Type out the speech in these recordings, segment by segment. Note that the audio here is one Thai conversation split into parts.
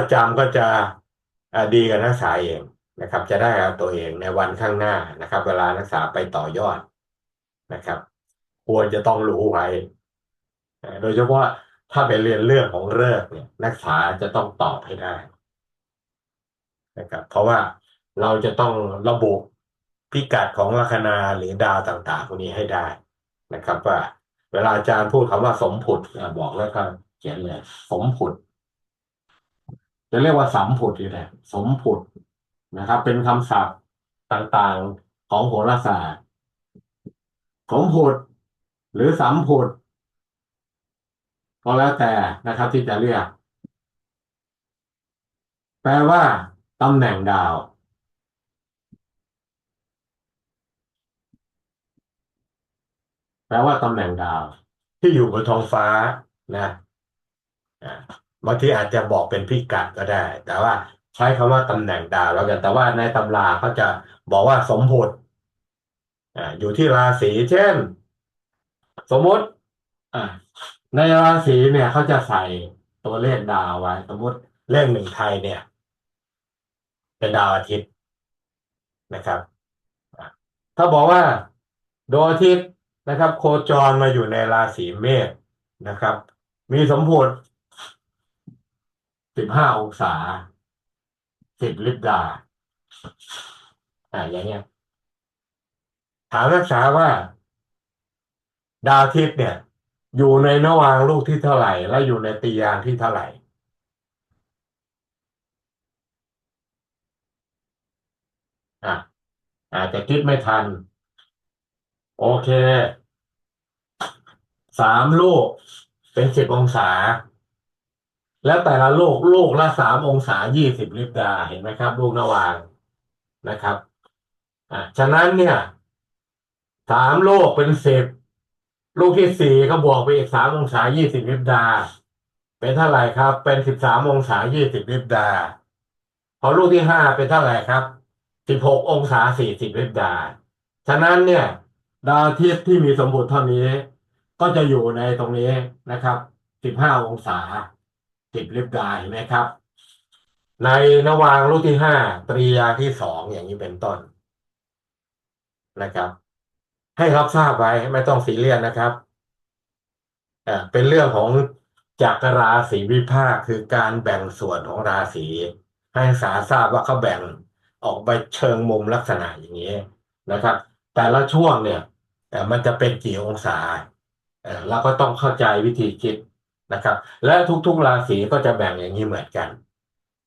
ประจำก็จะดีกับนักศึกษาเองนะครับ จะได้เอาตัวเองในวันข้างหน้านะครับ เวลานักศึกษาไปต่อยอดนะครับ ควรจะต้องรู้ไว้ โดยเฉพาะถ้าไปเรียนเรื่องของฤกษ์เนี่ย นักศึกษาจะต้องตอบให้ได้นะครับ เพราะว่าเราจะต้องระบุพิกัดของลัคนาหรือดาวต่างๆพวกนี้ให้ได้นะครับ ว่า เวลาอาจารย์พูดคำว่าสมผุดบอกแล้วก็เขียนเลยสมผุด จะเรียกว่าสัมผุดอยู่แหละสมผุดนะครับ เป็นคำศัพท์ต่างๆของโหราศาสตร์สมผุดหรือสัมผุดก็แล้วแต่นะครับที่จะเรียก แปลว่าตำแหน่งดาว แปลว่าตำแหน่งดาว ที่อยู่บนท้องฟ้านะอ่า บางทีอาจจะบอกเป็นพิกัดก็ได้ แต่ว่าใช้คำว่าตำแหน่งดาวแล้วกัน แต่ว่าในตำราเขาจะบอกว่าสมผุดอ่าอยู่ที่ราศีเช่น สมมติอ่าในราศีเนี่ยเขาจะใส่ตัวเลขดาวไว้ สมมติเลขหนึ่งไทยเนี่ย เป็นดาวอาทิตย์นะครับ ถ้าบอกว่าดวงอาทิตย์นะครับ โคจรมาอยู่ในราศีเมษนะครับ มีสมผุด สิบห้าองศาสิบลิบดาอ่าอย่างเงี้ยถามนักศึกษาว่า ดาวทิตย์เนี่ย อยู่ในนวางลูกที่เท่าไหร่ และอยู่ในตียานที่เท่าไหร่ อะอาจจะคิดไม่ทัน โอเค สามลูกเป็นสิบองศา แล้วแต่ละโลูกลูกละสามองศายี่สิบลิบดาเห็นไหมครับลูกนวางนะครับอะฉะนั้นเนี่ยสามโลกเป็นสิบลูกที่สี่ก็บวกไปอีกสามองศายี่สิบลิบดา เป็นเท่าไหร่ครับ เป็นสิบสามองศายี่สิบลิบดา พอลูกที่ห้าเป็นเท่าไหร่ครับสิบหกองศาสี่สิบลิบดา ฉะนั้นเนี่ย ดาวอาทิตย์ที่มีสมบูรณ์เท่านี้ ก็จะอยู่ในตรงนี้นะครับสิบห้าองศา สิบลิบดาเห็นไหมครับ ในนวางลูกที่ห้าตรียาที่สองอย่างนี้เป็นต้นนะครับ ให้รับทราบไว้ไม่ต้องซีเรียสนะครับเป็นเรื่องของจักรราศีวิภาคคือการแบ่งส่วนของราศีให้นักศึกษาทราบว่าเขาแบ่งออกไปเชิงมุมลักษณะอย่างนี้นะครับ แต่ละช่วงเนี่ยมันจะเป็นกี่องศาเราก็ต้องเข้าใจวิธีคิด นะครับ และทุกๆราศีก็จะแบ่งอย่างนี้เหมือนกัน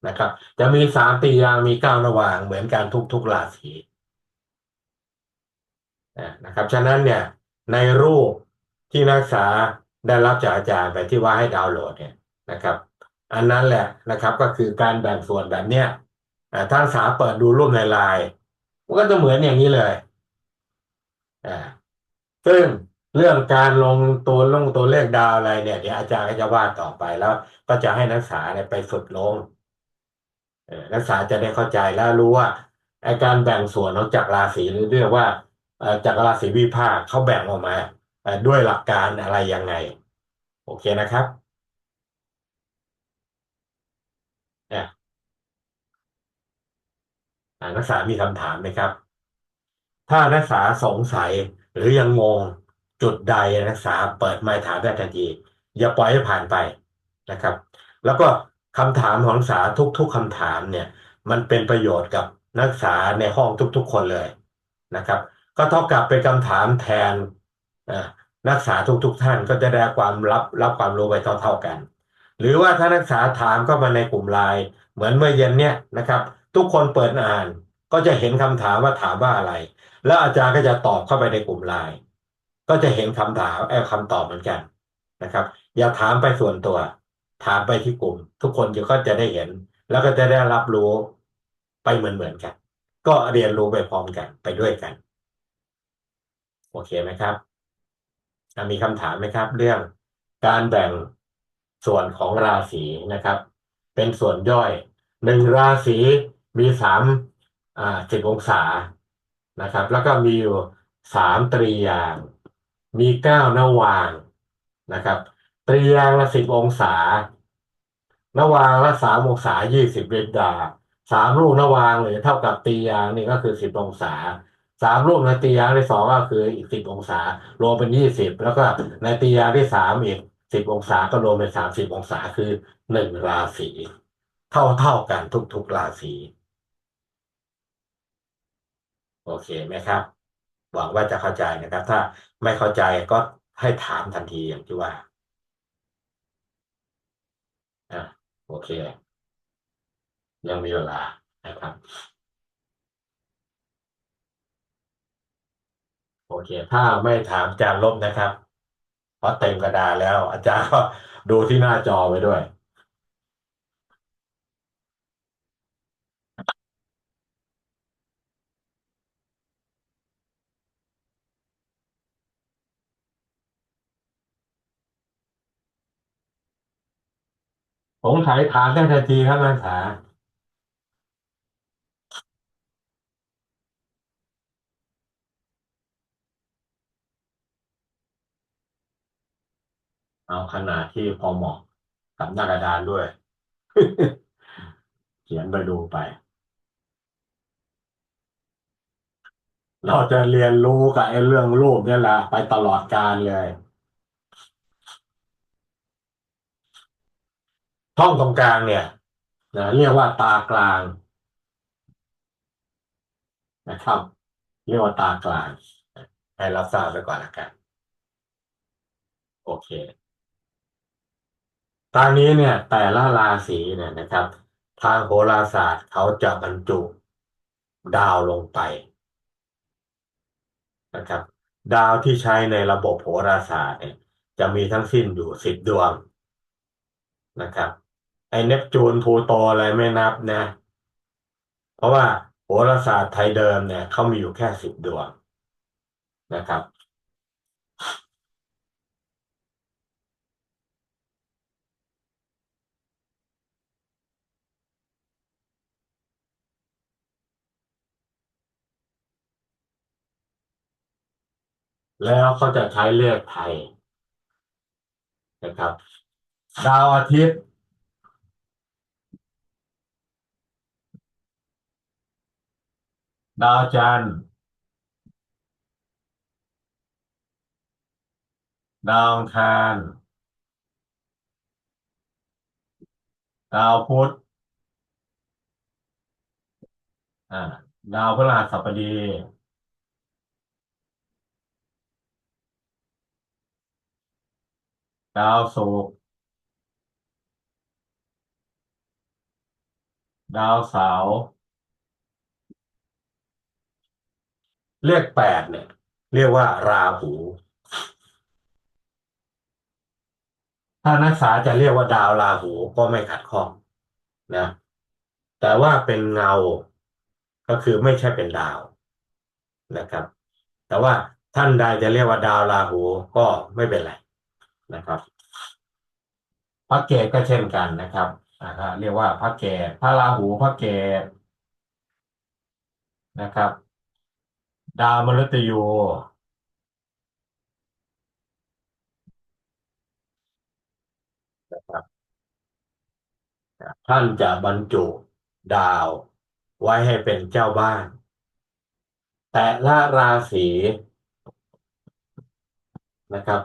นะครับ จะมีสามตียางมีเก้านวางเหมือนกันทุกๆราศีนะครับ ฉะนั้นเนี่ยในรูปที่นักศึกษาได้รับจากอาจารย์ไปที่ว่าให้ดาวน์โหลดเนี่ยนะครับ อันนั้นแหละนะครับก็คือการแบ่งส่วนแบบเนี้ยอ่าถ้านักศึกษาเปิดดูรูปในไลน์มันก็จะเหมือนอย่างนี้เลยอ่าซึ่ง เรื่องการลงตัวลงตัวเลขดาวอะไรเนี่ยเดี๋ยวอาจารย์ก็จะว่าต่อไปแล้ว ก็จะให้นักศึกษาเนี่ยไปฝึกลงนักศึกษาจะได้เข้าใจแล้วรู้ว่าอ้การแบ่งส่วนของจักรราศีหรือเรียกว่าจักรราศีวิภาคเขาแบ่งออกมาด้วยหลักการอะไรยังไง โอเคนะครับเนี่ยนักศึกษามีคำถามไหมครับ ถ้านักศึกษาสงสัยหรือยังงง จุดใดนักศึกษาเปิดไมค์ถามได้ทันที อย่าปล่อยให้ผ่านไปนะครับ แล้วก็คำถามของนักศึกษาทุก ๆคำถามเนี่ย มันเป็นประโยชน์กับนักศึกษาในห้องทุก ๆ คนเลยนะครับ ก็เท่ากับเป็นคำถามแทนนักศึกษาทุก ๆ ท่านก็จะได้ความรับรับความรู้ไปเท่า ๆกัน หรือว่าถ้านักศึกษาถามก็มาในกลุ่มไลน์เหมือนเมื่อเย็นเนี่ยนะครับ ทุกคนเปิดอ่านก็จะเห็นคำถามว่าถามว่าอะไร แล้วอาจารย์ก็จะตอบเข้าไปในกลุ่มไลน์ ก็จะเห็นคำถามแอบคำตอบเหมือนกันนะครับ อย่าถามไปส่วนตัว ถามไปที่กลุ่ม ทุกคนก็จะได้เห็น แล้วก็จะได้รับรู้ไปเหมือนเหมือนกัน ก็เรียนรู้ไปพร้อมกันไปด้วยกัน โอเคไหมครับ มีคำถามไหมครับ เรื่องการแบ่งส่วนของราศีนะครับ เป็นส่วนย่อยหนึ่งราศีมีสามอ่าสิบองศานะครับ แล้วก็มีอยู่สามตรียาง มีเก้านวางนะครับ ตรียางละสิบองศานวางละสามองศายี่สิบลิตรดาสามลูกนวางเลยเท่ากับตียางนี่ก็คือสิบองศาสามลูกในตียางที่สองก็คืออีกสิบองศารวมเป็นยี่สิบแล้วก็ในตียางที่สามอีกสิบองศาก็รวมเป็นสามสิบองศาคือหนึ่งราศีเท่าเท่ากันทุกๆราศีโอเคไหมครับ หวังว่าจะเข้าใจนะครับ ถ้าไม่เข้าใจก็ให้ถามทันทีอย่างที่ว่าอ่าโอเค ยังมีเวลานะครับโอเค ถ้าไม่ถามอาจารย์ลบนะครับ เพราะเต็มกระดานแล้ว อาจารย์ก็ดูที่หน้าจอไว้ด้วย สงสัยถามได้ทันทีครับนักศึกษาเอาขนาดที่พอเหมาะกับหน้ากระดานด้วย เขียนไปดูไป เราจะเรียนรู้กับไอ้เรื่องรูปเนี่ยแหละไปตลอดกาลเลย ช่องตรงกลางเนี่ยนะเรียกว่าตากลางนะครับ เรียกว่าตากลางให้เราทราบไปก่อนละกัน โอเค ตอนนี้เนี่ย แต่ละราศีเนี่ยนะครับ ทางโหราศาสตร์เขาจะบรรจุดาวลงไปนะครับ ดาวที่ใช้ในระบบโหราศาสตร์เนี่ย จะมีทั้งสิ้นอยู่สิบดวงนะครับ ไอ้เนปจูนพลูโตอะไรไม่นับนะ เพราะว่าโหราศาสตร์ไทยเดิมเนี่ยเขามีอยู่แค่สิบดวงนะครับ แล้วเขาจะใช้เลขไทยนะครับ ดาวอาทิตย์ ดาวจันทร์ ดาวอังคาร ดาวพุธอ่า ดาวพฤหัสบดี ดาวศุกร์ดาวเสาร์ เลขแปดเนี่ย เรียกว่า ราหู ถ้านักศึกษาจะเรียกว่าดาวราหูก็ไม่ขัดข้องนะ แต่ว่าเป็นเงาก็คือไม่ใช่เป็นดาวนะครับ แต่ว่าท่านใดจะเรียกว่าดาวราหูก็ไม่เป็นไรนะครับพระเกตก็เช่นกันนะครับอ่าเรียกว่าพระเกตพระราหูพระเกตนะครับ ดาวมฤตยูนะครับท่านจะบรรจุดาวไว้ให้เป็นเจ้าบ้าน แต่ละราศีนะครับ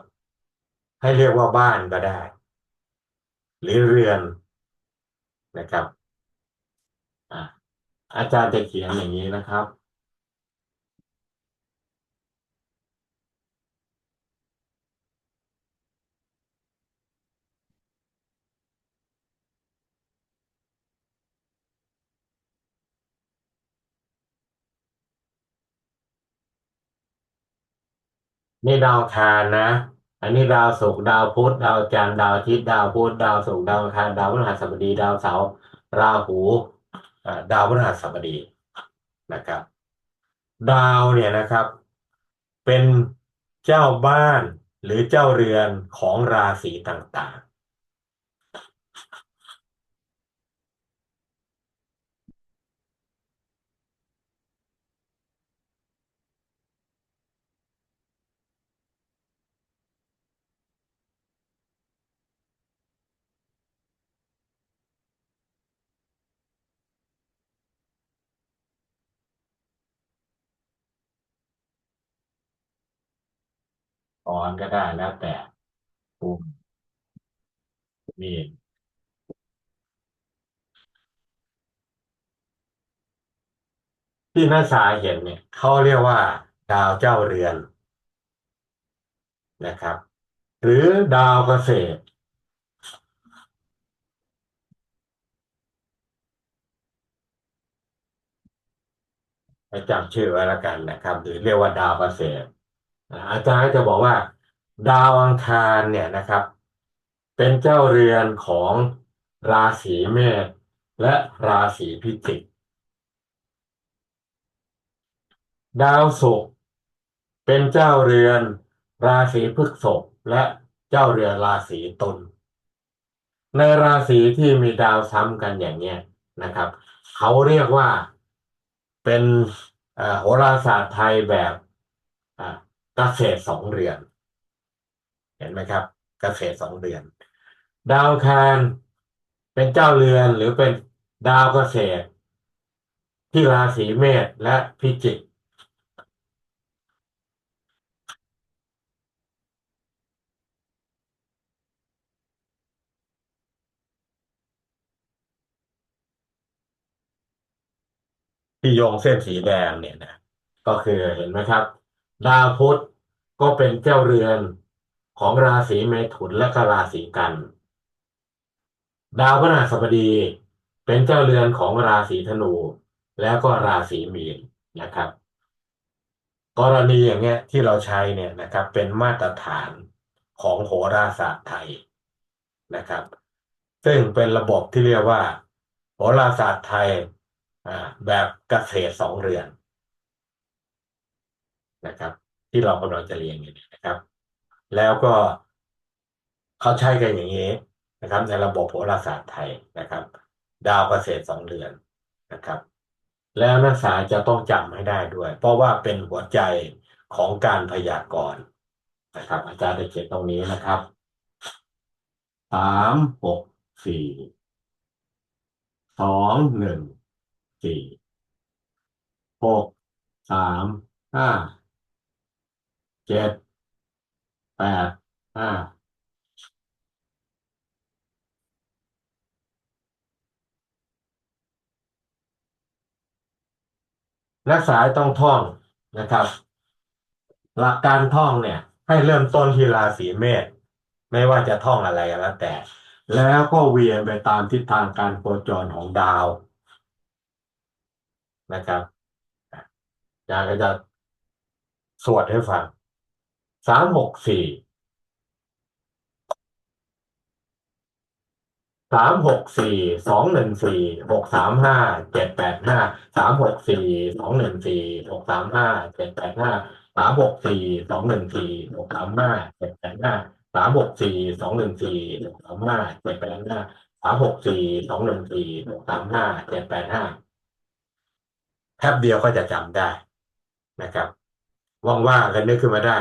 ให้เรียกว่าบ้านก็ได้ หรือเรือนนะครับอะอาจารย์จะเขียนอย่างนี้นะครับ นี่ดาวคารนะ อันนี้ดาวศุกร์ดาวพุธดาวจันทร์ดาวอาทิตย์ดาวพุธดาวศุกร์ดาวอังคารดาวพฤหัสบดีดาวเสาร์ราหูอ่าดาวพฤหัสบดีนะครับ ดาวเนี่ยนะครับ เป็นเจ้าบ้านหรือเจ้าเรือนของราศีต่าง ออนก็ได้แล้วแต่ปุ่มนี่ที่นักศึกษาเห็นเนี่ยเขาเรียกว่า ดาวเจ้าเรือนนะครับ หรือดาวเกษตรให้จำชื่อไว้แล้วกันนะครับ หรือเรียกว่าดาวเกษตร อาจารย์ก็จะบอกว่า ดาวอังคารเนี่ยนะครับ เป็นเจ้าเรือนของราศีเมษและราศีพิจิก ดาวศุกร์เป็นเจ้าเรือน ราศีพฤษภและเจ้าเรือนราศีตุลในราศีที่มีดาวซ้ำกันอย่างเนี้ยนะครับ เขาเรียกว่าเป็นโหราศาสตร์ไทยแบบ เกษตรสองเรือน เห็นไหมครับ เกษตรสองเรือน ดาวคารเป็นเจ้าเรือนหรือเป็นดาวเกษตร ที่ราศีเมษและพิจิกที่โยงเส้นสีแดงเนี่ยนะก็คือเห็นไหมครับ ดาวพุธก็เป็นเจ้าเรือนของราศีเมถุนและก็ราศีกัน ดาวพฤหัสบดีเป็นเจ้าเรือนของราศีธนู แล้วก็ราศีมีนนะครับ กรณีอย่างเงี้ยที่เราใช้เนี่ยนะครับ เป็นมาตรฐานของโหราศาสตร์ไทยนะครับ ซึ่งเป็นระบบที่เรียกว่า โหราศาสตร์ไทยแบบเกษตรสองเรือน นะครับ ที่เรากำลังจะเรียนอยู่นะครับ แล้วก็เขาใช้กันอย่างนี้นะครับ ในระบบโหราศาสตร์ไทยนะครับ ดาวเกษตรสองเรือนนะครับ แล้วนักศึกษาจะต้องจำให้ได้ด้วย เพราะว่าเป็นหัวใจของการพยากรณ์นะครับ อาจารย์ได้เขียนตรงนี้นะครับสามหกสี่สองหนึ่งสี่หกสามห้า เจ็ดแปดห้านักศึกษาต้องท่องนะครับ หลักการท่องเนี่ย ให้เริ่มต้นที่ราศีเมษไม่ว่าจะท่องอะไรก็แล้วแต่ แล้วก็เวียนไปตามทิศทางการโคจรของดาวนะครับอาจารย์ก็จะสวดให้ฟัง สามหกสี่สามหกสี่สองหนึ่งสี่หกสามห้าเจ็ดแปดห้าสามหกสี่สองหนึ่งสี่หกสามห้าเจ็ดแปดห้าสามหกสี่สองหนึ่งสี่หกสามห้าเจ็ดแปดห้าสามหกสี่สองหนึ่งสี่หกสามห้าเจ็ดแปดห้าสามหกสี่สองหนึ่งสี่หกสามห้าเจ็ดแปดห้าแทบเดียวก็จะจำได้นะครับว่างๆกันนึกขึ้นมาได้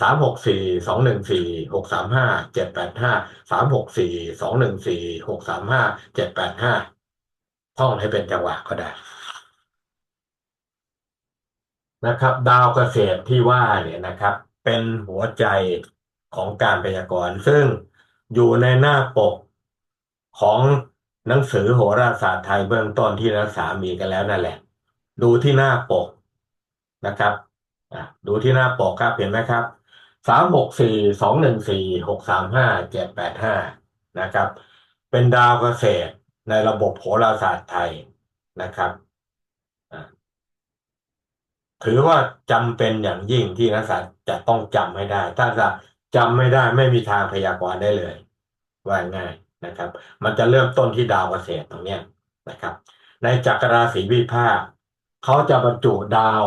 สามหกสี่สองหนึ่งสี่หกสามห้าเจ็ดแปดห้าสามหกสี่สองหนึ่งสี่หกสามห้าเจ็ดแปดห้าท่องให้เป็นจังหวะก็ได้ นะครับ ดาวเกษตรที่ว่าเนี่ยนะครับ เป็นหัวใจของการพยากรณ์ซึ่งอยู่ในหน้าปกของหนังสือโหราศาสตร์ไทยเบื้องต้นที่นักศึกษามีกันแล้วนั่นแหละ ดูที่หน้าปกนะครับดูที่หน้าปกครับเห็นไหมครับ สามหกสี่สองหนึ่งสี่หกสามห้าเจ็ดแปดห้านะครับ เป็นดาวเกษตรในระบบโหราศาสตร์ไทยนะครับถือว่าจำเป็นอย่างยิ่งที่นักศึกษาจะต้องจำให้ได้ ถ้าจะจำไม่ได้ไม่มีทางพยากรณ์ได้เลย ว่าง่ายนะครับ มันจะเริ่มต้นที่ดาวเกษตรตรงนี้นะครับ ในจักรราศีวิภาคเขาจะบรรจุดาว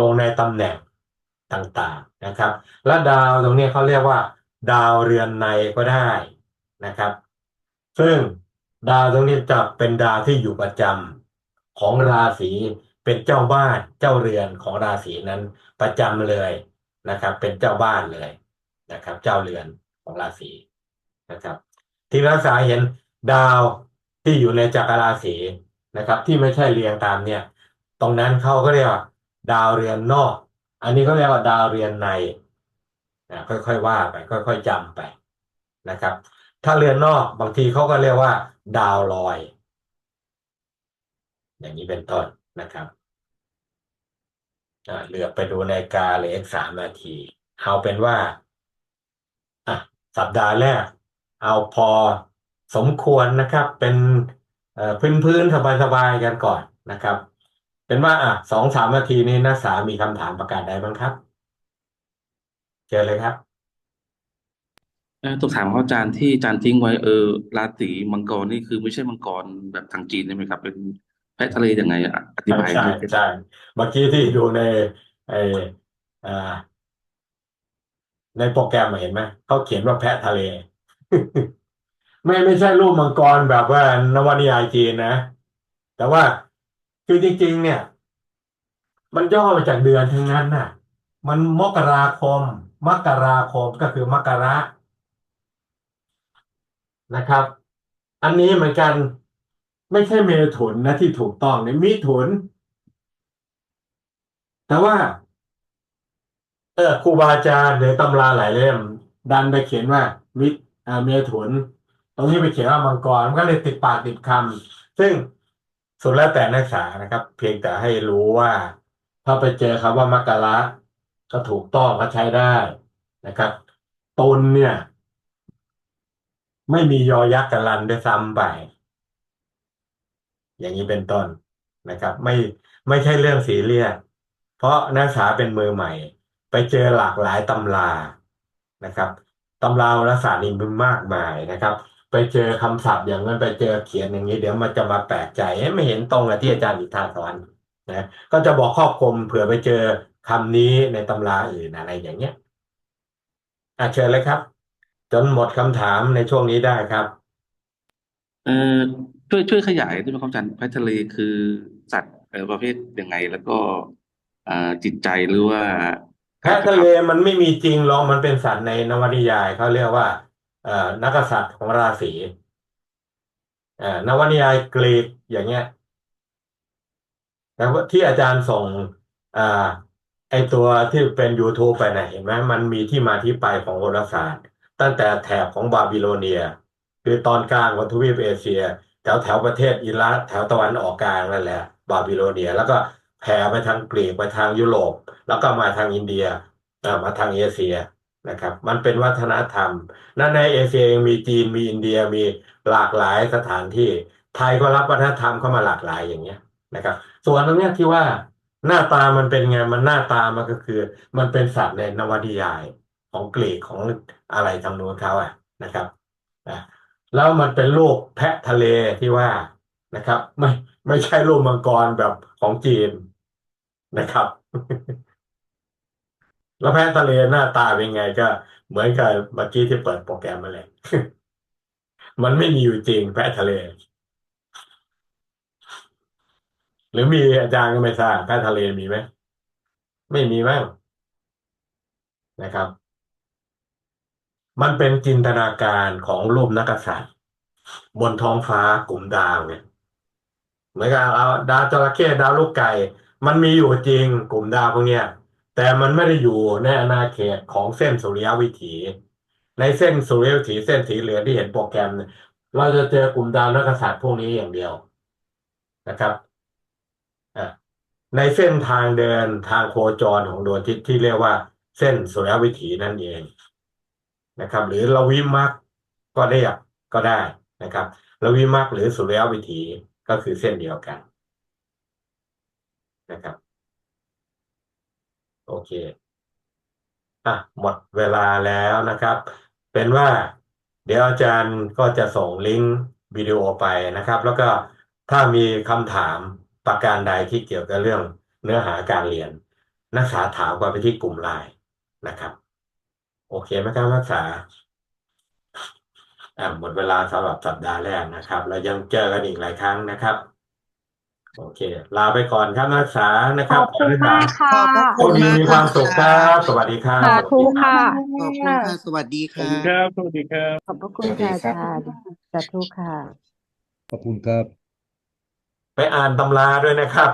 ลงในตำแหน่ง ต่างๆนะครับ และดาวตรงนี้เขาเรียกว่า ดาวเรือนในก็ได้นะครับ ซึ่งดาวตรงนี้จะเป็นดาวที่อยู่ประจำของราศีเป็นเจ้าบ้านเจ้าเรือนของราศีนั้นประจำเลยนะครับ เป็นเจ้าบ้านเลยนะครับ เจ้าเรือนของราศีนะครับ ที่ราศีเห็นดาวที่อยู่ในจักรราศีนะครับ ที่ไม่ใช่เรียงตามเนี่ย ตรงนั้นเขาก็เรียกว่าดาวเรือนนอก อันนี้เขาเรียกว่าดาวเรือนในอ่าค่อยๆว่าไปค่อย ๆจำไปนะครับ ถ้าเรือนนอกบางทีเขาก็เรียกว่า ดาวลอย อย่างนี้เป็นต้นนะครับอ่าเหลือไปดูนาฬิกาเหลืออีกสามนาที เอาเป็นว่าอะสัปดาห์แรก เอาพอสมควรนะครับ เป็นเอ่อพื้นพื้นสบายๆกันก่อนนะครับ เป็นว่าอะสองสามนาทีนี้นักศึกษามีคำถามประการใดบ้างครับ เจอเลยครับเออต้องถามเขาอาจารย์ที่อาจารย์ทิ้งไว้เออราศีมังกรนี่คือไม่ใช่มังกรแบบทางจีนใช่ไหมครับ เป็นแพะทะเลยังไงอะอธิบายใช่ด้วยใช่เมื่อกี้ที่ดูในไออ่า ในโปรแกรมอะเห็นไหมเขาเขียนว่าแพะทะเล ไม่ไม่ใช่รูปมังกรแบบว่านวนิยายจีนนะ แต่ว่า คือจริง ๆ เนี่ย มันย่อมาจากเดือนทั้งนั้นน่ะ มันมกราคม มกราคมก็คือมกรานะครับ อันนี้เหมือนกันไม่ใช่เมถุนนะที่ถูกต้องเนี่ยมิถุน แต่ว่า เออครูบาอาจารย์หรือตำราหลายเล่ม ดันไปเขียนว่า มิเมถุน ตรงนี้ไปเขียนว่ามังกรมันก็เลยติดปากติดคำซึ่ง สุดแล้วแต่นักศึกษานะครับ เพียงแต่ให้รู้ว่า ถ้าไปเจอคำว่ามกระก็ถูกต้องก็ใช้ได้นะครับตุลเนี่ย ไม่มียอยักษ์กับลันด้วยซ้ำไป อย่างนี้เป็นต้นนะครับ ไม่ไม่ใช่เรื่องซีเรียสเพราะนักศึกษาเป็นมือใหม่ ไปเจอหลากหลายตำรานะครับตำราโหราศาสตร์นี่มีมากมายนะครับ ไปเจอคำศัพท์อย่างนั้นไปเจอเขียนอย่างนี้ เดี๋ยวมันจะมาแปลกใจเอ๊ะไม่เห็นตรงกับที่อาจารย์อิทธาสอนนะก็จะบอกครอบคลุมเผื่อไปเจอคำนี้ในตำราอื่นอะไรอย่างเงี้ยอะเชิญเลยครับ จนหมดคำถามในช่วงนี้ได้ครับเออช่วยช่วยขยายได้ไหมครับอาจารย์แพะทะเลคือสัตว์เออประเภทยังไงแล้วก็อ่าจิตใจหรือว่าแพะทะเลมันไม่มีจริงหรอกมันเป็นสัตว์ในนวนิยายเขาเรียกว่าเอ่อ นักกษัตริย์ของราศีเอ่อนวนิยายกรีกอย่างเงี้ยแต่ว่าที่อาจารย์ส่งอ่าไอตัวที่เป็น YouTube ไปนเห็นไหมมันมีที่มาที่ไปของโหราศาสตร์ ตั้งแต่แถบของบาบิโลเนีย คือตอนกลางของทวีปเอเชีย แถวแถวประเทศอิรักแถวตะวันออกกลางนั่นแหละ บาบิโลเนีย แล้วก็แผ่ไปทางกรีกไปทางยุโรป แล้วก็มาทางอินเดียอ่ามาทางเอเชีย นะครับ มันเป็นวัฒนธรรม นั่นในเอเชียยังมีจีนมีอินเดียมีหลากหลายสถานที่ ไทยก็รับวัฒนธรรมเข้ามาหลากหลายอย่างเงี้ยนะครับ ส่วนตรงเนี้ยที่ว่าหน้าตามันเป็นไงมันหน้าตามันก็คือ มันเป็นสัตว์ในนวนิยายของกรีกของอะไรทางนู้นเขาอะนะครับอะแล้วมันเป็นรูปแพะทะเลที่ว่านะครับ ไม่ไม่ใช่รูปมังกรแบบของจีนนะครับ แล้วแพะทะเลหน้าตาเป็นไงก็ เหมือนกับเมื่อกี้ที่เปิดโปรแกรมมาเลยมันไม่มีอยู่จริงแพะทะเล หรือมีอาจารย์ก็ไม่ทราบแพะทะเลมีไหมไม่มีมั้งนะครับ มันเป็นจินตนาการของรูปนักษัตริย์บนท้องฟ้ากลุ่มดาวเนี่ยเหมือนกับเอาดาวจระเข้ดาวลูกไก่ มันมีอยู่จริงกลุ่มดาวพวกเนี้ย แต่มันไม่ได้อยู่ในอาณาเขตของเส้นสุริยวิถี ในเส้นสุริยวิถีเส้นสีเหลืองที่เห็นโปรแกรม เราจะเจอกลุ่มดาวนักษัตริย์พวกนี้อย่างเดียวนะครับในเส้นทางเดินทางโคจรของดวงอาทิตย์ที่เรียกว่าเส้นสุริยวิถีนั่นเองนะครับ หรือระวิมักก็เรียกก็ได้นะครับระวิมักหรือสุริยวิถีก็คือเส้นเดียวกันนะครับ โอเคอะหมดเวลาแล้วนะครับ เป็นว่า เดี๋ยวอาจารย์ก็จะส่งลิงก์วิดีโอไปนะครับ แล้วก็ถ้ามีคำถามประการใดที่เกี่ยวกับเรื่องเนื้อหาการเรียน นักศึกษาถามกันไปที่กลุ่มไลน์นะครับ โอเคไหมครับนักศึกษาอะหมดเวลาสำหรับสัปดาห์แรกนะครับเรายังเจอกันอีกหลายครั้งนะครับ โอเค ลาไปก่อนครับนักศึกษานะครับขอบคุณมากค่ะ ขอบพระโชคุคณดีมากมีความสุขครับะสวัสดีครับ สาธุค่ะ ขอบคุณค่ะ สวัสดีสวัค่ะสดีครับ สวัสดีครับ ขอบพระคุณค่ะอาจารย์สาธุค่ะ ขอบคุณครับ ไปอ่านตำราด้วยนะครับ